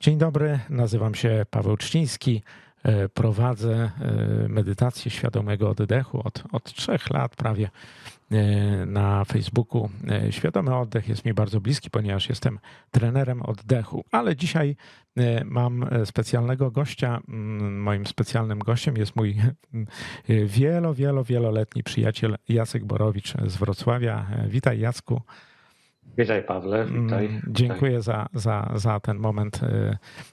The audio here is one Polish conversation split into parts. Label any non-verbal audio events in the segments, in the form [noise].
Dzień dobry, nazywam się Paweł Czciński. E, Prowadzę e, medytację świadomego oddechu od, od trzech lat prawie e, na Facebooku. Świadomy oddech jest mi bardzo bliski, ponieważ jestem trenerem oddechu, ale dzisiaj mam specjalnego gościa. Mm, Moim specjalnym gościem jest mój wielo, wielo, wieloletni przyjaciel Jacek Borowicz z Wrocławia. Witaj Jacku. Witaj Pawle, witaj. Mm, Dziękuję za, za, za ten moment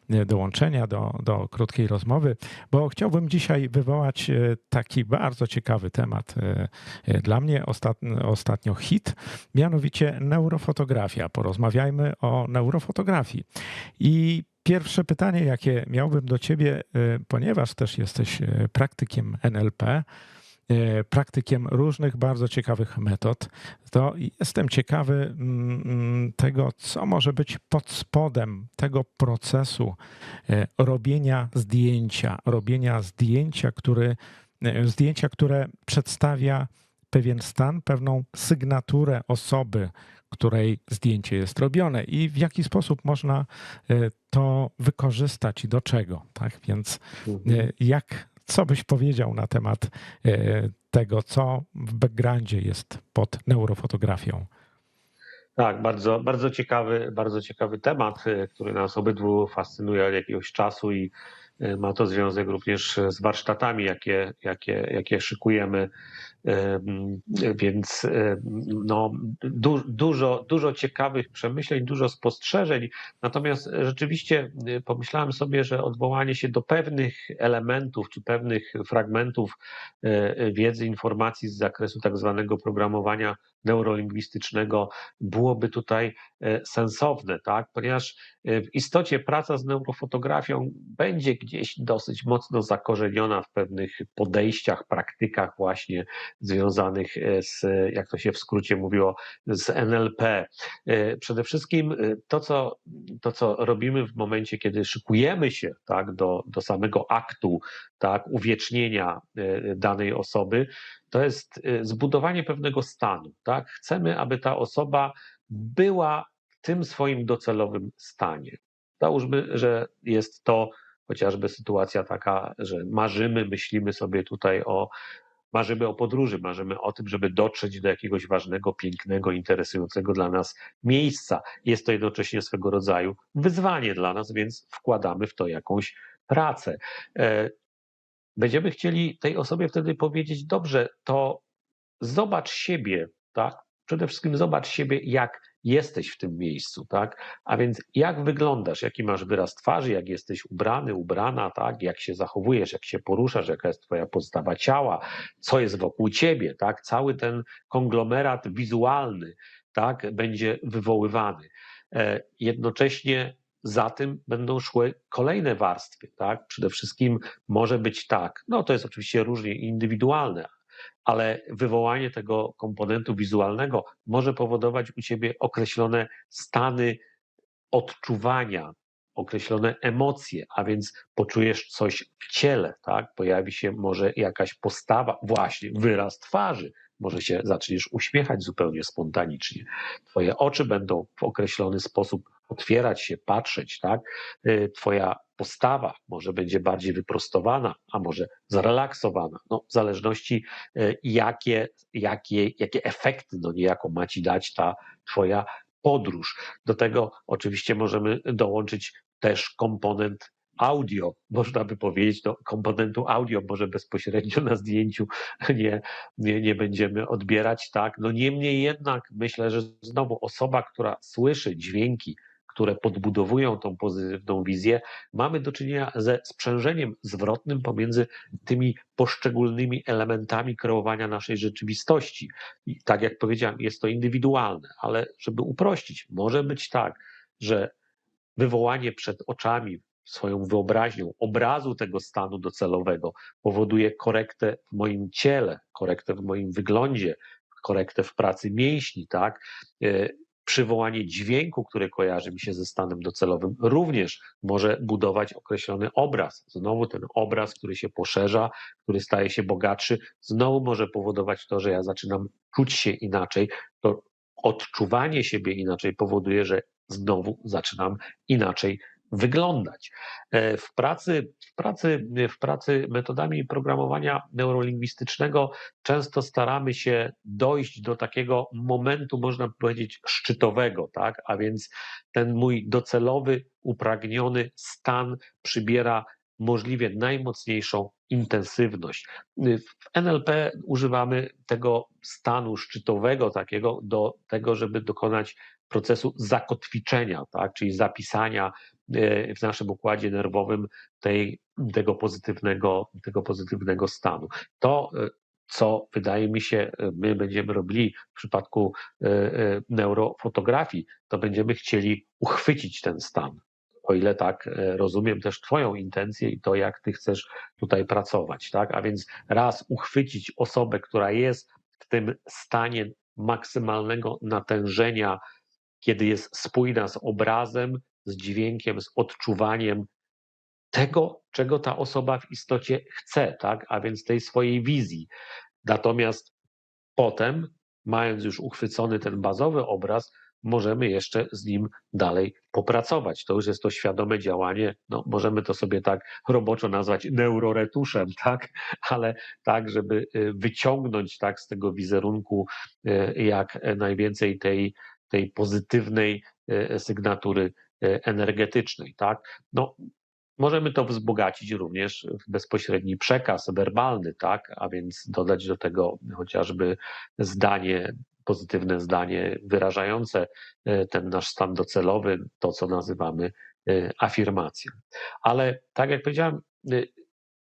y, dołączenia do, do krótkiej rozmowy, bo chciałbym dzisiaj wywołać y, taki bardzo ciekawy temat. y, Dla mnie ostatnio, ostatnio hit, mianowicie neurofotografia. Porozmawiajmy o neurofotografii. I pierwsze pytanie, jakie miałbym do ciebie, ponieważ też jesteś praktykiem NLP, praktykiem różnych bardzo ciekawych metod, to jestem ciekawy mm, mm, tego, co może być pod spodem tego procesu e, robienia zdjęcia, robienia zdjęcia, który, e, zdjęcia, które przedstawia pewien stan, pewną sygnaturę osoby, której zdjęcie jest robione i w jaki sposób można e, to wykorzystać i do czego. Tak więc Mhm. e, jak, co byś powiedział na temat e, tego, co w backgroundzie jest pod neurofotografią? Tak, bardzo, bardzo ciekawy, bardzo ciekawy temat, y, który nas obydwu fascynuje od jakiegoś czasu i y, ma to związek również z warsztatami, jakie, jakie, jakie szykujemy. Więc no, du, dużo, dużo ciekawych przemyśleń, dużo spostrzeżeń. Natomiast rzeczywiście y, pomyślałem sobie, że odwołanie się do pewnych elementów czy pewnych fragmentów y, wiedzy, informacji z zakresu tak zwanego programowania neurolingwistycznego byłoby tutaj e, sensowne, tak? ponieważ e, w istocie praca z neurofotografią będzie gdzieś dosyć mocno zakorzeniona w pewnych podejściach, praktykach właśnie związanych e, z, jak to się w skrócie mówiło, z NLP. Przede wszystkim to, co, to, co robimy w momencie, kiedy szykujemy się tak, do, do samego aktu tak, uwiecznienia danej osoby, to jest y, zbudowanie pewnego stanu. Tak? Chcemy, aby ta osoba była w tym swoim docelowym stanie. Załóżmy, że jest to chociażby sytuacja taka, że marzymy, myślimy sobie tutaj o. Marzymy o podróży, marzymy o tym, żeby dotrzeć do jakiegoś ważnego, pięknego, interesującego dla nas miejsca. Jest to jednocześnie swego rodzaju wyzwanie dla nas, więc wkładamy w to jakąś pracę. Będziemy chcieli tej osobie wtedy powiedzieć: Dobrze, to zobacz siebie, tak? Przede wszystkim zobacz siebie, jak jesteś w tym miejscu, tak? A więc jak wyglądasz, jaki masz wyraz twarzy, jak jesteś ubrany, ubrana, tak? Jak się zachowujesz, jak się poruszasz, jaka jest twoja postawa ciała, co jest wokół ciebie, tak? Cały ten konglomerat wizualny, tak? Będzie wywoływany. E, Jednocześnie za tym będą szły kolejne warstwy, tak? Przede wszystkim może być tak, no to jest oczywiście różnie indywidualne, ale wywołanie tego komponentu wizualnego może powodować u ciebie określone stany odczuwania, określone emocje, a więc poczujesz coś w ciele, tak? Pojawi się może jakaś postawa, właśnie wyraz twarzy, może się zaczniesz uśmiechać zupełnie spontanicznie. Twoje oczy będą w określony sposób otwierać się, patrzeć, tak? Y, Twoja postawa może będzie bardziej wyprostowana, a może zrelaksowana, no, w zależności y, jakie, jakie, jakie efekty no niejako ma ci dać ta Twoja podróż. Do tego oczywiście możemy dołączyć też komponent audio, można by powiedzieć, do komponentu audio może bezpośrednio na zdjęciu nie, nie, nie będziemy odbierać, tak. No niemniej jednak myślę, że znowu osoba, która słyszy dźwięki, które podbudowują tą pozytywną wizję, mamy do czynienia ze sprzężeniem zwrotnym pomiędzy tymi poszczególnymi elementami kreowania naszej rzeczywistości. I tak jak powiedziałem, jest to indywidualne, ale żeby uprościć, może być tak, że wywołanie przed oczami swoją wyobraźnią obrazu tego stanu docelowego powoduje korektę w moim ciele, korektę w moim wyglądzie, korektę w pracy mięśni, tak? Przywołanie dźwięku, który kojarzy mi się ze stanem docelowym, również może budować określony obraz. Znowu ten obraz, który się poszerza, który staje się bogatszy, znowu może powodować to, że ja zaczynam czuć się inaczej. To odczuwanie siebie inaczej powoduje, że znowu zaczynam inaczej wyglądać. E, w pracy, w pracy, w pracy metodami programowania neurolingwistycznego często staramy się dojść do takiego momentu, można powiedzieć, szczytowego, tak? A więc ten mój docelowy, upragniony stan przybiera możliwie najmocniejszą intensywność. W NLP używamy tego stanu szczytowego takiego do tego, żeby dokonać procesu zakotwiczenia, tak? czyli zapisania e, w naszym układzie nerwowym tej, tego, pozytywnego, tego pozytywnego stanu. To, e, co wydaje mi się, e, my będziemy robili w przypadku neurofotografii, to będziemy chcieli uchwycić ten stan o ile tak rozumiem też Twoją intencję i to, jak Ty chcesz tutaj pracować, tak? A więc raz uchwycić osobę, która jest w tym stanie maksymalnego natężenia, kiedy jest spójna z obrazem, z dźwiękiem, z odczuwaniem tego, czego ta osoba w istocie chce, tak? A więc tej swojej wizji. Natomiast potem, mając już uchwycony ten bazowy obraz, możemy jeszcze z nim dalej popracować. To już jest to świadome działanie, no, możemy to sobie tak roboczo nazwać neuroretuszem, [laughs] tak? ale tak, żeby y, wyciągnąć tak z tego wizerunku y, jak najwięcej tej, tej pozytywnej y, sygnatury energetycznej. Tak? No, Możemy to wzbogacić również w bezpośredni przekaz werbalny, tak? a więc dodać do tego chociażby zdanie pozytywne zdanie wyrażające e, ten nasz stan docelowy, to co nazywamy e, afirmacją. Ale tak jak powiedziałem, e,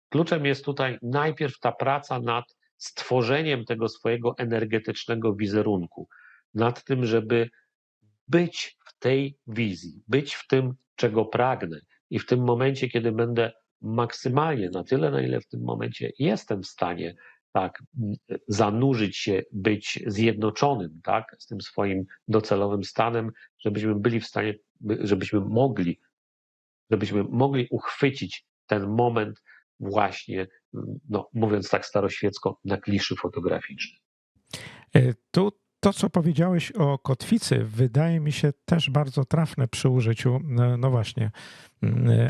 kluczem jest tutaj najpierw ta praca nad stworzeniem tego swojego energetycznego wizerunku, nad tym, żeby być w tej wizji, być w tym, czego pragnę. I w tym momencie, kiedy będę maksymalnie, na tyle, na ile w tym momencie jestem w stanie tak, zanurzyć się, być zjednoczonym, tak, z tym swoim docelowym stanem, żebyśmy byli w stanie, żebyśmy mogli, żebyśmy mogli uchwycić ten moment właśnie, no, mówiąc tak staroświecko, na kliszy fotograficzny. E, tu to, co powiedziałeś o kotwicy, wydaje mi się też bardzo trafne przy użyciu, no, no właśnie,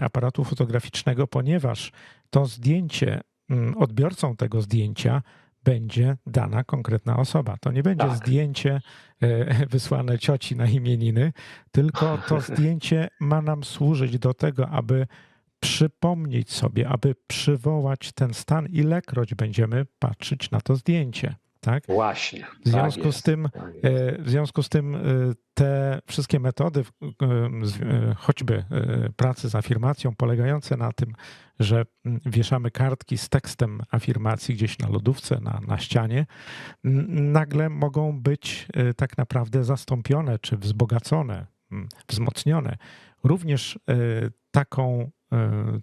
aparatu fotograficznego, ponieważ to zdjęcie Mm, odbiorcą tego zdjęcia będzie dana konkretna osoba. To nie będzie tak. zdjęcie e, [laughs] wysłane cioci na imieniny, tylko [laughs] to zdjęcie ma nam służyć do tego, aby przypomnieć sobie, aby przywołać ten stan, ilekroć będziemy patrzeć na to zdjęcie. Tak? Właśnie. W związku, tak z tym, tak e, w związku z tym e, te wszystkie metody, e, choćby pracy z afirmacją, polegające na tym, że wieszamy kartki z tekstem afirmacji gdzieś na lodówce, na, na ścianie, nagle mogą być tak naprawdę zastąpione czy wzbogacone, wzmocnione również taką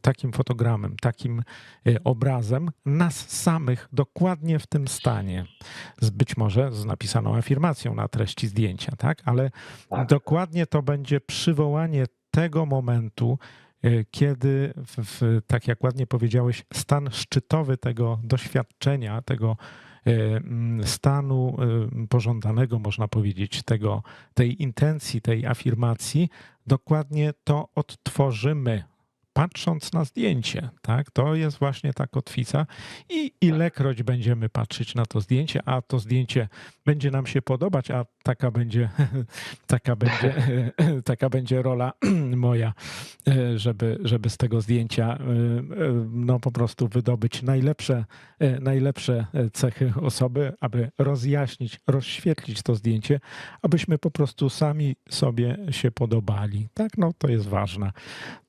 takim fotogramem, takim e, obrazem nas samych dokładnie w tym stanie. Z być może z napisaną afirmacją na treści zdjęcia, tak? Ale tak. dokładnie to będzie przywołanie tego momentu, e, kiedy, w, tak jak ładnie powiedziałeś, stan szczytowy tego doświadczenia, tego stanu pożądanego, można powiedzieć, tego, tej intencji, tej afirmacji, dokładnie to odtworzymy patrząc na zdjęcie, tak? To jest właśnie ta kotwica i ilekroć będziemy patrzeć na to zdjęcie, a to zdjęcie będzie nam się podobać, a taka będzie, [laughs] taka będzie, [laughs] taka będzie rola [clears throat] moja, żeby, żeby z tego zdjęcia no po prostu wydobyć najlepsze, najlepsze cechy osoby, aby rozjaśnić, rozświetlić to zdjęcie, abyśmy po prostu sami sobie się podobali. Tak, no to jest ważne.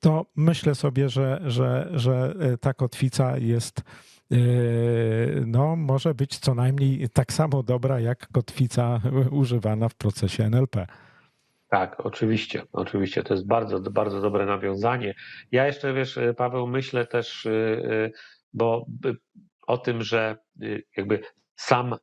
To myślę sobie, że, że, że ta kotwica jest Yy, no, może być co najmniej tak samo dobra jak kotwica [laughs] używana w procesie NLP. Tak, oczywiście, oczywiście. To jest bardzo, bardzo dobre nawiązanie. Ja jeszcze, wiesz, Paweł, myślę też, bo o tym, że jakby sam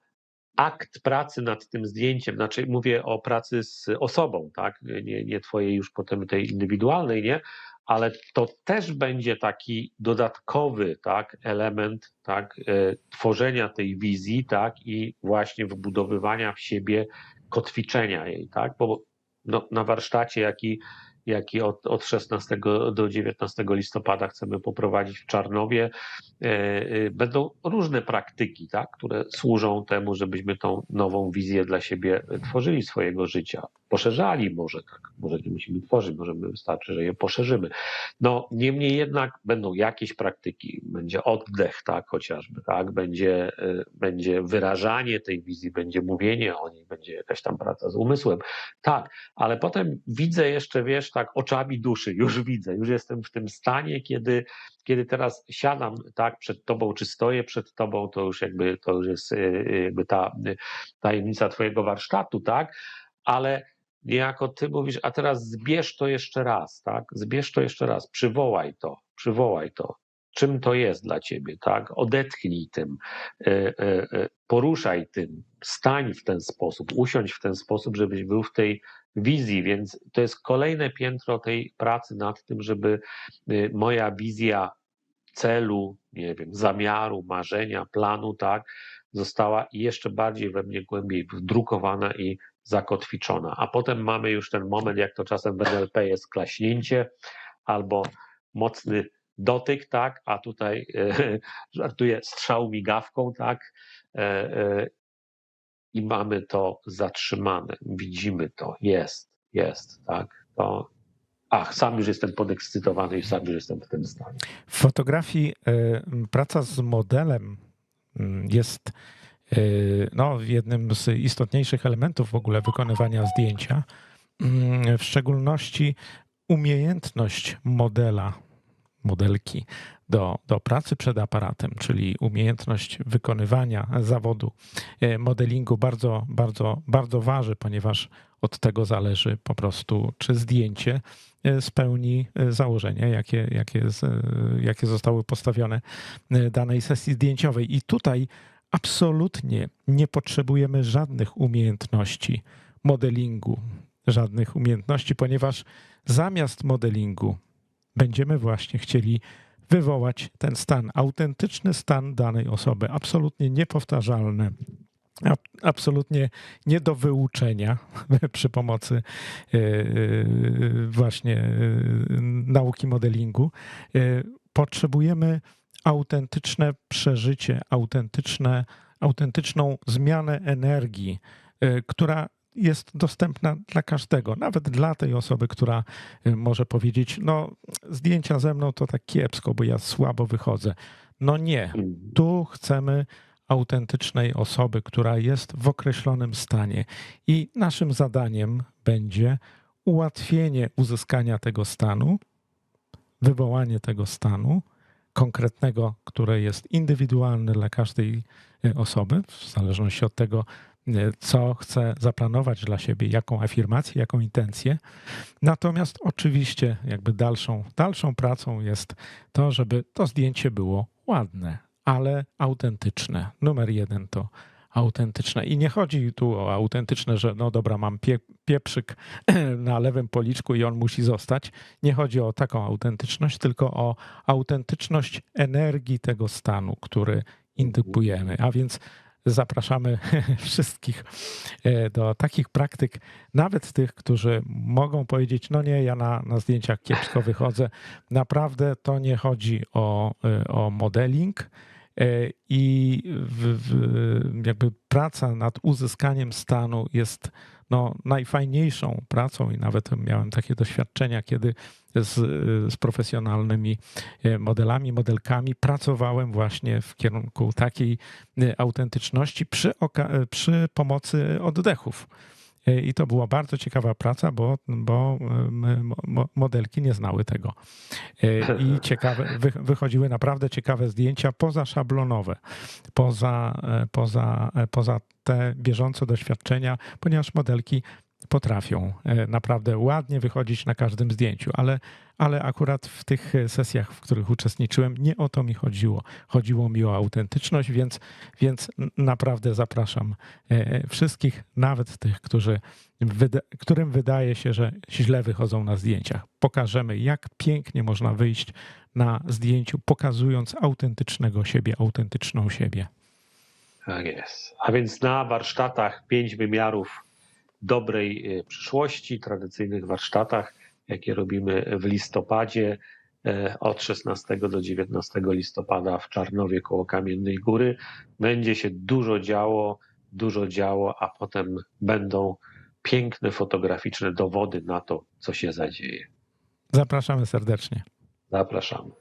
akt pracy nad tym zdjęciem, znaczy mówię o pracy z osobą, tak, nie, nie twojej już potem tej indywidualnej, nie, ale to też będzie taki dodatkowy tak, element tak, e, tworzenia tej wizji tak, i właśnie wbudowywania w siebie kotwiczenia jej. Tak? Bo no, na warsztacie, jaki, jaki od, od 16 do 19 listopada chcemy poprowadzić w Czarnowie. Będą różne praktyki, tak, które służą temu, żebyśmy tą nową wizję dla siebie tworzyli swojego życia. Poszerzali może, tak, może nie musimy tworzyć, może wystarczy, że je poszerzymy. No niemniej jednak będą jakieś praktyki, będzie oddech, tak, chociażby, tak, będzie, będzie wyrażanie tej wizji, będzie mówienie o niej, będzie jakaś tam praca z umysłem. Tak, ale potem widzę jeszcze, wiesz, tak oczami duszy, już widzę, już jestem w tym stanie, kiedy, kiedy teraz siadam tak przed tobą, czy stoję przed tobą, to już jakby to już jest y, jakby ta y, tajemnica twojego warsztatu, tak, ale niejako ty mówisz, a teraz zbierz to jeszcze raz, tak, zbierz to jeszcze raz, przywołaj to, przywołaj to, czym to jest dla ciebie, tak? Odetchnij tym, e, e, e, poruszaj tym, stań w ten sposób, usiądź w ten sposób, żebyś był w tej wizji, więc to jest kolejne piętro tej pracy nad tym, żeby moja wizja celu, nie wiem, zamiaru, marzenia, planu, tak, została jeszcze bardziej we mnie głębiej wdrukowana i zakotwiczona. A potem mamy już ten moment, jak to czasem w NLP jest klaśnięcie albo mocny dotyk, tak, a tutaj e, [laughs] żartuję strzał migawką, tak, e, e, i mamy to zatrzymane, widzimy to, jest, jest, tak, to ach, sam już jestem podekscytowany i sam już jestem w tym stanie. W fotografii praca z modelem jest no, jednym z istotniejszych elementów w ogóle wykonywania zdjęcia. Mm, w szczególności umiejętność modela modelki do, do pracy przed aparatem, czyli umiejętność wykonywania zawodu e, modelingu bardzo, bardzo, bardzo waży, ponieważ od tego zależy po prostu, czy zdjęcie e, spełni założenia, jakie, jakie, jakie zostały postawione danej sesji zdjęciowej. I tutaj absolutnie nie potrzebujemy żadnych umiejętności modelingu, żadnych umiejętności, ponieważ zamiast modelingu będziemy właśnie chcieli wywołać ten stan, autentyczny stan danej osoby, absolutnie niepowtarzalny, absolutnie nie do wyuczenia [laughs] przy pomocy e, e, właśnie e, nauki modelingu. Potrzebujemy autentyczne przeżycie, autentyczne, autentyczną zmianę energii, która jest dostępna dla każdego, nawet dla tej osoby, która y, może powiedzieć: No, zdjęcia ze mną to tak kiepsko, bo ja słabo wychodzę. No nie, mhm. tu chcemy autentycznej osoby, która jest w określonym stanie. I naszym zadaniem będzie ułatwienie uzyskania tego stanu, wywołanie tego stanu konkretnego, które jest indywidualne dla każdej y, osoby, w zależności od tego, co chcę zaplanować dla siebie, jaką afirmację, jaką intencję. Natomiast oczywiście jakby dalszą, dalszą pracą jest to, żeby to zdjęcie było ładne, ale autentyczne. Numer jeden to autentyczne. I nie chodzi tu o autentyczne, że no dobra, mam pie, pieprzyk [clears throat] na lewym policzku i on musi zostać. Nie chodzi o taką autentyczność, tylko o autentyczność energii tego stanu, który indykujemy. A więc zapraszamy [laughs] wszystkich e, do takich praktyk, nawet tych, którzy mogą powiedzieć, no nie, ja na, na zdjęciach kiepsko wychodzę. Naprawdę to nie chodzi o, e, o modeling i w, w, jakby praca nad uzyskaniem stanu jest no, najfajniejszą pracą i nawet miałem takie doświadczenia, kiedy z, z profesjonalnymi e, modelami, modelkami pracowałem właśnie w kierunku takiej e, autentyczności przy, przy pomocy oddechów. E, I to była bardzo ciekawa praca, bo, bo modelki nie znały tego. I [laughs] ciekawe, wychodziły naprawdę ciekawe zdjęcia pozaszablonowe, poza, poza, poza te bieżące doświadczenia, ponieważ modelki potrafią e, naprawdę ładnie wychodzić na każdym zdjęciu, ale, ale akurat w tych sesjach, w których uczestniczyłem, nie o to mi chodziło. Chodziło mi o autentyczność, więc, więc naprawdę zapraszam e, wszystkich, nawet tych, którzy, którym wydaje się, że źle wychodzą na zdjęciach. Pokażemy, jak pięknie można wyjść na zdjęciu, pokazując autentycznego siebie, autentyczną siebie. Tak jest. A więc na warsztatach pięć wymiarów dobrej e, przyszłości, tradycyjnych warsztatach jakie robimy w listopadzie. E, Od 16 do 19 listopada w Czarnowie koło Kamiennej Góry będzie się dużo działo, dużo działo, a potem będą piękne fotograficzne dowody na to, co się zadzieje. Zapraszamy serdecznie. Zapraszamy.